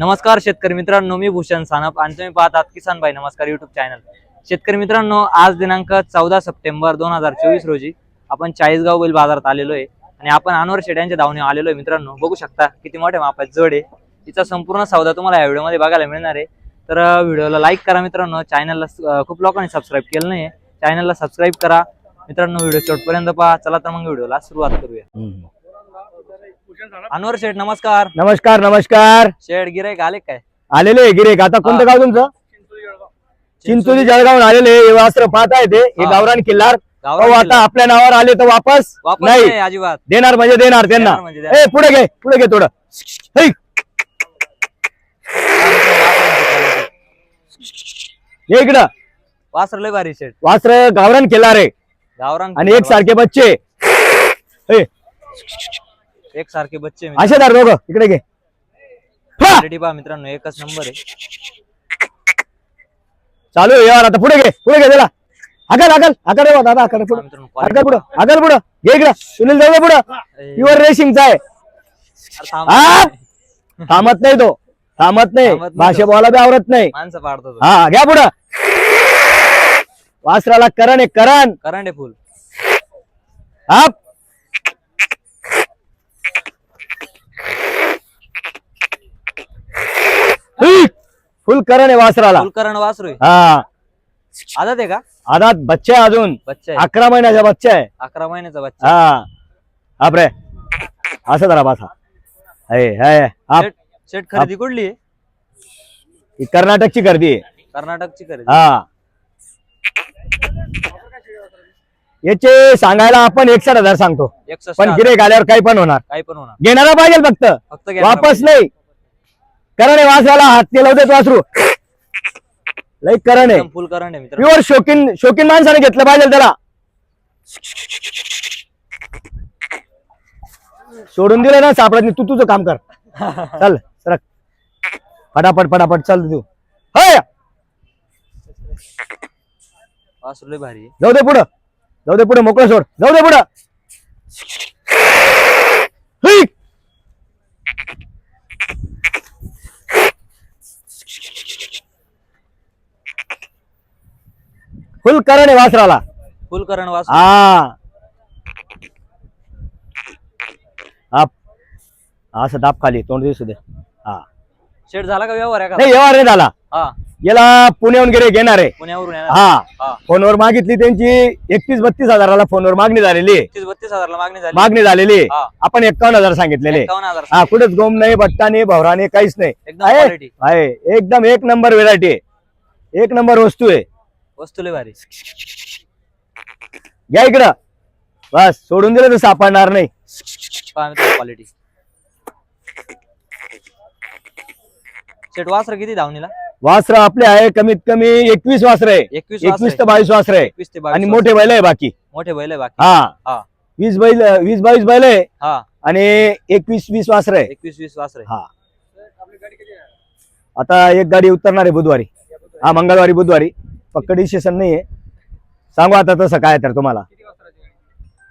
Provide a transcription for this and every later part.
नमस्कार शेतकरी मित्रांनो मी भूषण सानप आणि तुम्ही पाहतात किसान भाई नमस्कार युट्यूब चॅनल शेतकरी मित्रांनो आज दिनांक चौदा सप्टेंबर दोन हजार चोवीस रोजी आपण चाळीसगाव बैल बाजारात आलेलो आहे आणि आपण अनवर शेड्यांच्या धावणे आलेलो आहे मित्रांनो. बघू शकता किती मोठ्या मापात जड आहे. तिचा संपूर्ण सौदा तुम्हाला या व्हिडिओमध्ये बघायला मिळणार आहे. तर व्हिडिओला लाईक करा मित्रांनो. चॅनलला खूप लोकांनी सबस्क्राईब केलं नाही चॅनलला सबस्क्राईब करा. मित्रांनो व्हिडिओ शेवटपर्यंत पहा. चला तर मग व्हिडिओला सुरुवात करूया. अनवर शेठ नमस्कार. नमस्कार नमस्कार. शेड गिराईक आले काय? आलेले आहे गिरेक आता कोणतं गाव तुमचं? चिंचोली जळगावून आलेले हे वास्त्र पाहत आहे ते. हे हा. गावरान किल्लार. अहो. आता आपल्या नावावर आले तर वापस? वापस नाही. नाही अजिबात. देणार म्हणजे देणार त्यांना. देणार म्हणजे देणार. ए पुढे घे पुढे घे थोडं. है. ये इकडं. वासर लय भारी शेड वास्त्र गावरान किल्लार आहे. गावरान आणि एक सारखे बच्चे. हे, एक सारखे बच्चे असे दार दोघं. इकडे घे. हा! रेडी पहा मित्रांनो एकच नंबर आहे. चालू आहे यार आता पुढे घे. पुढे घे त्याला. आकल आकल आकल रे बा, दादा आकल पहा पुढे मित्रांनो आकल पुढं. आकल पुढं. घे इकडं. सुनील जाऊ दे पुढं. quality. प्युअर रेसिंगचा आहे. अरे थांब. हा? थांबत नाही तो. थांबत नाही. थांबत नाही भाषे तो. बोला बी आवरत नाही. माणसं पाडतो तो. हा घ्या पुढं. वासराला करण आहे करण. करंट आहे फुल. हा फुल करण आहे वासराला. फुल करण वासरू आहे. हा. आदत आहे का? आदात बच्चे आहे अजून. बच्चा आहे अकरा महिन्याचा बच्चा आहे. अकरा महिन्याचा बच्चा हा. आपरे असं जरा बसा. है है आप शेट शेट खरेदी कुठली आहे? ही कर्नाटकची गर्दी आहे. कर्नाटकची खरेदी. हा. याचे सांगायला आपण एकसठ हजार सांगतो. एकसष्ट पण. गिरे आल्यावर काही पण होणार. काही पण होणार. घेणारा पाहिजे फक्त. फक्त वापस. नाही. करण आहे हात केला होते वासरू लई करण आहे. फुल करंट आहे मित्रांनो. प्युअर शौकीन शौकीन माणसाने घेतलं पाहिजे त्याला. सोडून दिलं ना सापडत नाही. तू तुझं काम कर. चल सरक. फटाफट फटाफट चल तू. होय वासरू लय भारी आहे. जाऊ दे पुढं. जाऊ दे पुढं मोकळं सोड. जाऊ दे पुढं. फुल करण आहे वासराला. फुल करण वासरू हा. आप. असं दाब खाली तोंड दिसू दे. हा. शेट झाला का व्यवहार आहे का नाही व्यवहार नाही झाला. हा. याला पुण्याहून गिरे घेणार आहे. पुण्यावरून येणार हा. हा. फोनवर मागितली त्यांची एकतीस बत्तीस हजाराला फोनवर मागणी झालेली आहे. तीस बत्तीस हजारला मागणी झाली. मागणी झालेली आहे. हा. आपण एक्कावन्न हजार सांगितलेले. एकावन्न हजार हा कुठेच गोम नाही भट्टा नाही भवरा नाही काहीच नाही. एकदम आहे? क्वालिटी आहे. एकदम एक नंबर व्हेरायटी आहे. एक नंबर वस्तू आहे. वस्तू लय भारी. घ्या इकडं. बस सोडून दिलं तर सापडणार नाही. क्वालिटी शेट वासर किती धावणीला? वासर आपले आहे कमीत कमी एकवीस वासर आहे. एकवीस एकवीस ते बावीस वासर आहे. एकवीस ते बावीस आणि. मोठे बैल आहे बाकी. मोठे बैल आहे बाकी. हा. हा. वीस बैल वीस बावीस बैल आहे. हा. आणि एकवीस वीस वासर आहे. एकवीस वीस वासर हा. आता एक गाडी उतरणार आहे बुधवारी. हा मंगळवारी बुधवारी. पक्क डिसिशन नाही आहे सांगू आता तसं काय तर तुम्हाला.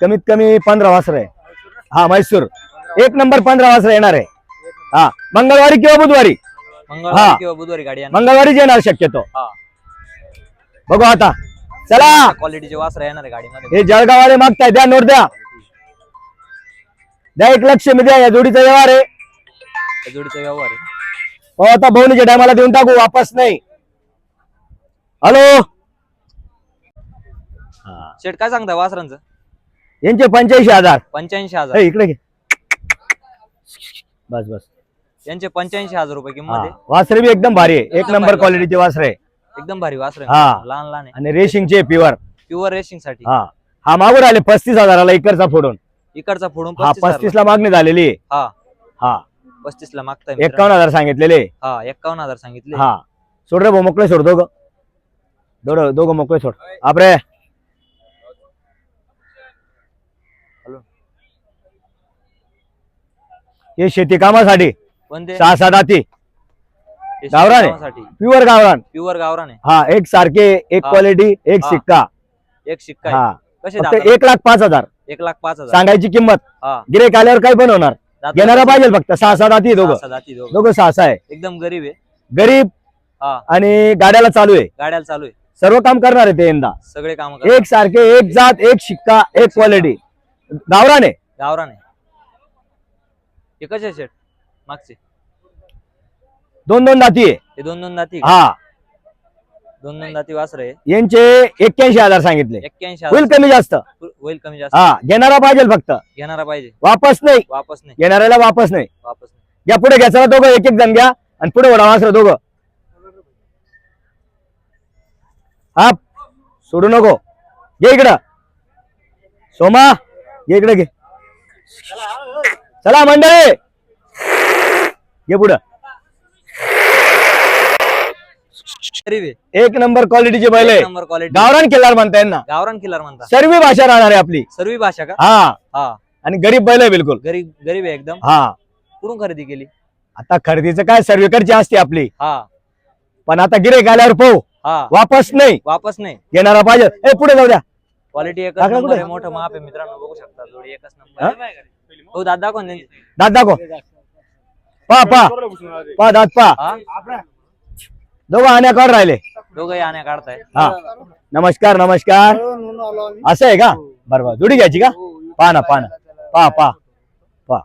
कमीत कमी पंधरा वासर आहे. हा म्हैसूर. एक नंबर पंधरा वासर येणार आहे. हा मंगळवारी किंवा बुधवारी? मंगळवारी हा. किंवा बुधवारी गाडी येणार. मंगळवारीच येणार शक्यतो. हा. बघू आता. चला. क्वालिटीचे वासर येणार आहे गाडीमध्ये. हे जळगाववाले मागताय. द्या नोट द्या. द्या एक लक्ष मी द्या. या जोडीचा व्यवहार आहे. त्या जोडीचा व्यवहार आहे. हो आता बहुणीच्या टायमाला देऊन टाकू. वापस नाही. हॅलो? शेट काय सांगता वासरांचं? यांचे पंच्याऐंशी हजार. पंच्याऐंशी हजार. हे इकडे घे. बस बस. यांचे पंच्याऐंशी हजार रुपये किंमत हा आहे. वासरे बी एकदम भारी आहे. एक नंबर क्वालिटीचे वासरे. आहे. एकदम भारी वासर. हा. लहान लहान आहे. आणि रेसिंगचे प्युअर प्युअर रेसिंगसाठी. हा. हा मागून आले पस्तीस हजाराला इकडचा फोडून. इकडचा फोडून हा पस्तीस पस्तीस ला मागणी झालेली आहे. हा. हा. पस्तीस ला मागताय मित्रांनो. एकावन्न हजार सांगितलेले. हा एक्कावन्न हजार सांगितले. हा. सोड रे भाऊ मोकळे सोड दोघं दोघं मोकळे सोड. आपरे. हे शेती कामासाठी. कोणते? सहा सात हाती. गावरान आहे? प्युअर गावरान. प्युअर गावरान आहे. हा एक सारखे एक हा. क्वालिटी एक हा. सिक्का. एक शिक्का आहे. हा. कसे फक्त? एक लाख पाच हजार. एक लाख पाच हजार. सांगायची किंमत? हा. गिरेक आल्यावर काही पण होणार घेणारा पाहिजे फक्त. सहा सात हाती दोघं. सहा दोघं. दोघं सहा सहा आहे. एकदम गरीब आहे. गरीब हा. आणि गाड्याला चालू आहे. गाड्याला चालू आहे. सर्व काम करणार आहे ते यंदा. सगळे काम एक सारखे एक जात एक शिक्का एक क्वालिटी गावराने गावरान आहे. हे कसे शेट. मागचे. दोन दोन दाती आहे. हे दोन दोन दाती का? हा. दोन दोन दाती वासर आहे. यांचे एक्क्याऐंशी हजार सांगितले. एक्क्याऐंशी होईल हजार कमी जास्त. होईल कमी जास्त. हा घेणारा पाहिजे फक्त. घेणारा पाहिजे. वापस नाही. वापस नाही. घेणाऱ्याला वापस नाही. वापस नाही. या पुढे घ्या चला दोघं एक एक जण घ्या आणि पुढे वडा वासर दोघं. हा सोडू नको. घे इकडं. सोमा घे इकडे घे. चला मंडळी. घे पुढं. एक नंबर क्वालिटीचे बैल आहे. नंबर क्वालिटी गावरान केलार म्हणता यांना. गावरान किल्लर म्हणता. सर्व भाषा राहणार आहे आपली. सर्वी भाषा का? हा. हा. आणि गरीब बैल आहे बिलकुल. गरीब गरीब आहे एकदम. हा. कुठून खरेदी केली? आता खरेदीचं काय सर्वेकडची असते आपली. हा. पण आता गिरे आल्यावर पाहू. हा. वापस नाही. वापस नाही. घेणारा पाहिजे. ए पुढे जाऊ द्या. क्वालिटी एकच नंबर कुठे? आहे मोठं माप आहे मित्रांनो बघू शकता जोडी एकच नंबर आहे. हो दादा दाखव ना त्यांची. दात दाखव. पा पा. पा दात पा. हा? दोघं आण्याकडे राहिले. दोघंही आण्या काढताय. हा. नमस्कार नमस्कार. असं आहे का? बरोबर जुडी घ्यायची का? पा ना पा ना. पा पा. पा.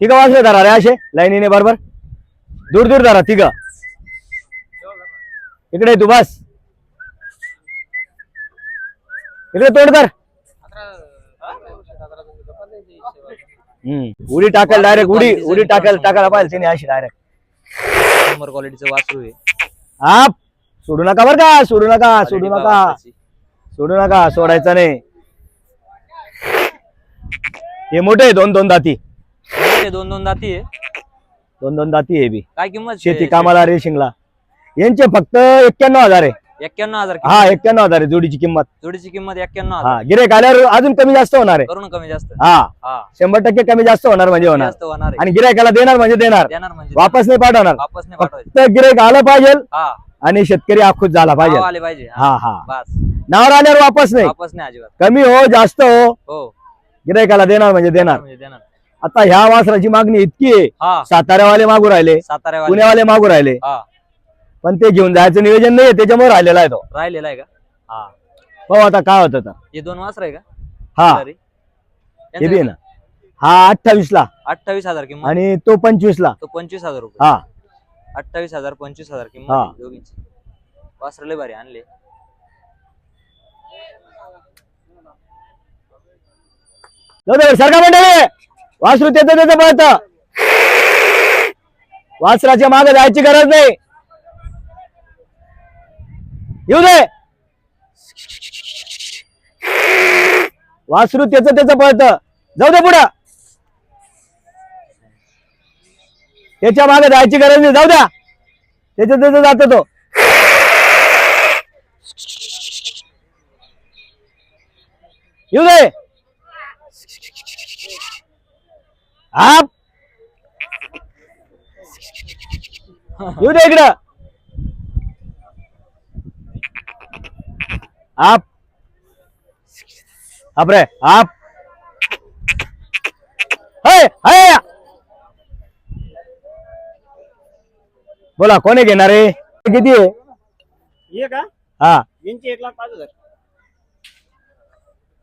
तिघ वाजले धरा रे असे. लाईनीने बरोबर. दूर दूर धरा तिघ. इकडे तू बस. इकडे तोड कर. उडी टाकायला डायरेक्ट उडी उडी टाकायला टाकायला पाहिजे तिने अशी डायरेक्ट नंबर क्वालिटीचं वासरू आहे. हा सोडू नका बर का सोडू नका सोडू नका. सोडू नका सोडायचं नाही. हे मोठे दोन दोन दाती. दोन दोन दाती आहे. दोन दोन दाती आहे बी. काय किंमत शेती कामाला रेशिंगला. यांचे फक्त एक्क्याण्णव हजार आहे. एक्क्याण्णव हजार हा एक्क्याण्णव हजार आहे जोडीची किंमत. जोडीची किंमत एक्क्याण्णव हजार. हा गिरेक आल्यावर अजून कमी जास्त होणार आहे. करून कमी जास्त. हा. हा. शंभर टक्के कमी जास्त होणार म्हणजे होणार. जास्त होणार आहे. आणि गिरायकाला देणार म्हणजे देणार. देणार म्हणजे वापस नाही पाठवणार. वापस नाही पाठवायचं. फक्त गिरेक आलं पाहिजे हा. आणि शेतकरी आखूच झाला पाहिजे. नाव आले पाहिजे. हा, हा हा. बस. नावावर आल्यावर वापस नाही. वापस नाही अजिबात. कमी हो जास्त हो. हो. गिरायकाला देणार म्हणजे देणार. म्हणजे देणार. आता ह्या वासराची मागणी इतकी आहे. हा. साताऱ्यावाले मागू राहिले. साताऱ्यावाले. पुण्यावाले मागू राहिले. हा. पण ते घेऊन जायचं नियोजन नाही त्याच्यामुळे राहिलेला आहे तो. राहिलेला आहे का? हा. पाहू आता काय होतं तर. हे दोन वासर आहे का? हा? हे बी आहे ना. हा अठ्ठावीस ला अठ्ठावीस हजार किंमत? आणि तो पंचवीस ला तो पंचवीस हजार रुपये. हा. अठ्ठावीस हजार पंचवीस हजार किंमत हा. आहे दोघींची. वासर लय भारी आणले. जाऊ दे, सरका मंडळी. वासरू त्याचं त्याचं पळत. वासराच्या मागे जायची गरज नाही. येऊ दे. वासरू त्याचं त्याचं पळत. जाऊ दे पुढं. त्याच्यामागे जायची गरज नाही. जाऊ द्या. त्याचं त्याचं जातो तो. येऊ दे. आप. येऊ दे इकडं. आप। आप रे आप। हय हय बोला कोणी घेणार आहे? किती आहे? ये का? हा. यांची एक लाख पाच हजार.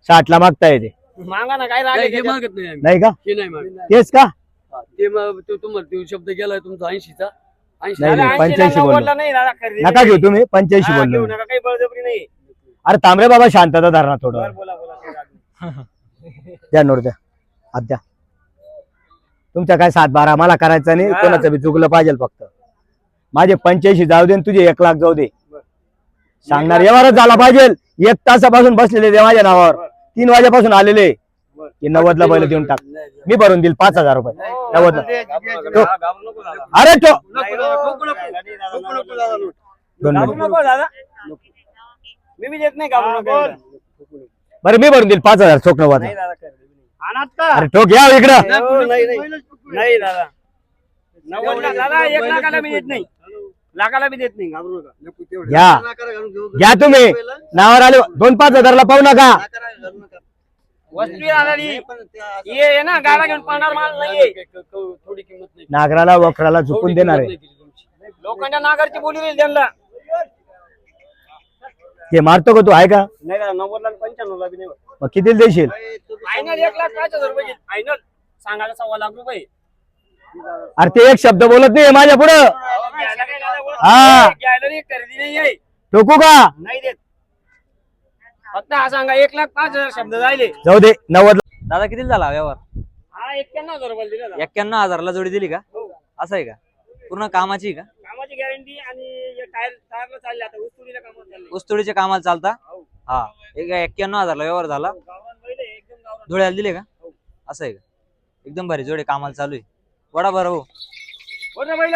साठ ला मागता येते मागा ना काय नाही, हे त्याच्यात? मागत नाही आम्ही. नाही का? हे नाही मागत. तेच का? ते मग तो तुम्हाला तो शब्द गेलाय तुमचा ऐंशीचा. ऐंशी नाही, नाही, 80 ला 85 बोललो. नव्वदला नाही दादा खरेदी नका घेऊ तुम्ही पंच्याऐंशी हा, घेऊ नका काही बळजबरी नाही. अरे तांबरे बाबा शांतता धरणा थोडं. द्या नोट द्या आत द्या तुमचा काय सात बारा मला करायचं नाही हा. कोणाचं बी चुकलं पाहिजे फक्त माझे पंच्याऐंशी जाऊ दे आणि तुझे एक लाख जाऊ दे सांगणार व्यवहारच झाला पाहिजे एक तासापासून बसलेले ते माझ्या नावावर तीन वाजेपासून आलेले. की नव्वदला बैल देऊन टाक मी भरून देईल पाच हजार रुपये हा, नको दादा. अरे तो. दोन घाबरू मिनिट नको दादा मी बी देत नाही बरं मी भरून देईल. पाच हजार चोक नव्वद नाही दादा खरेदी नाही. अरे ठोक या इकडं. हो, नाही नाही. नाही. दादा. एक लाखाला मी देत नाही. लाखाला मी देत नाही. घाबरू नका. घ्या घ्या तुम्ही. नावावर आले दोन पाच हजारला पाहू नका. वस्तू ये आहे ना गाडा घेऊन पडणार माल नाहीये. क- क- थोडी किंमत नाही. नागराला वखराला झुकून देणार आहे. लोकांच्या नागारची बोली राहील त्यांना. ते मारतो का तू? आहे का? नाही का नव्वदला आणि पंच्याण्णवला बी नाही होत. मग किती देशील? फायनल एक लाख पाच हजार रुपये फायनल सांगायला सव्वा लाख रुपये. अरे ते एक शब्द बोलत नाही माझ्या पुढं. घ्यायला दादा हा. घ्यायला नाही, खरेदी नाही आहे. टोकू का? नाही देत. फक्त हा सांगा एक लाख पाच हजार शब्द जायले. जाऊ दे नव्वद दादा किती झाला व्यवहार? हा एक्क्याण्णव हजार रुपये दिला. दादा. एक्क्याण्णव हजारला जोडी दिली का? हो. असं आहे का? पूर्ण कामाची आहे का? कामाची गॅरंटी आणि हे टायर टायरला चालले आता उस्तुडीला कामाला चालले. ऊसतोडीच्या कामाला चालता? हो. हा. एक एक्क्याण्णव हजारला व्यवहार झाला? गावरान बैल आहे, एकदम गावरान. धुळ्याला दिले का? हो. असं आहे का? एकदम भारी जोडे कामाला चालू आहे. वडा बरं हो. बोल ना बैल